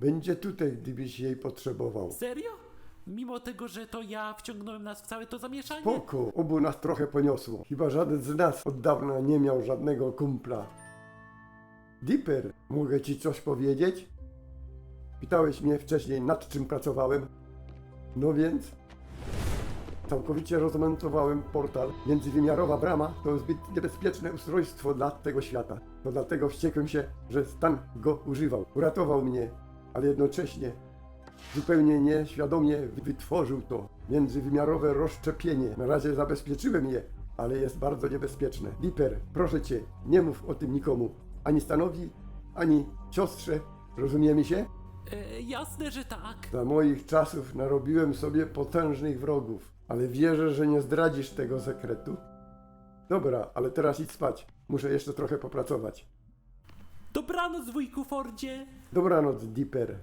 Będzie tutaj, gdybyś jej potrzebował. Serio? Mimo tego, że to ja wciągnąłem nas w całe to zamieszanie? Spoko, obu nas trochę poniosło. Chyba żaden z nas od dawna nie miał żadnego kumpla. Dipper, mogę ci coś powiedzieć? Pytałeś mnie wcześniej, nad czym pracowałem. No więc... Całkowicie rozmontowałem portal. Międzywymiarowa brama to zbyt niebezpieczne ustrojstwo dla tego świata. To dlatego wściekłem się, że Stan go używał. Uratował mnie, ale jednocześnie zupełnie nieświadomie wytworzył to międzywymiarowe rozszczepienie. Na razie zabezpieczyłem je, ale jest bardzo niebezpieczne. Dipper, proszę cię, nie mów o tym nikomu. Ani Stanowi, ani siostrze. Rozumiemy się? E, jasne, że tak. Za moich czasów narobiłem sobie potężnych wrogów, ale wierzę, że nie zdradzisz tego sekretu. Dobra, ale teraz idź spać. Muszę jeszcze trochę popracować. Dobranoc, wujku Fordzie. Dobranoc, Dipper.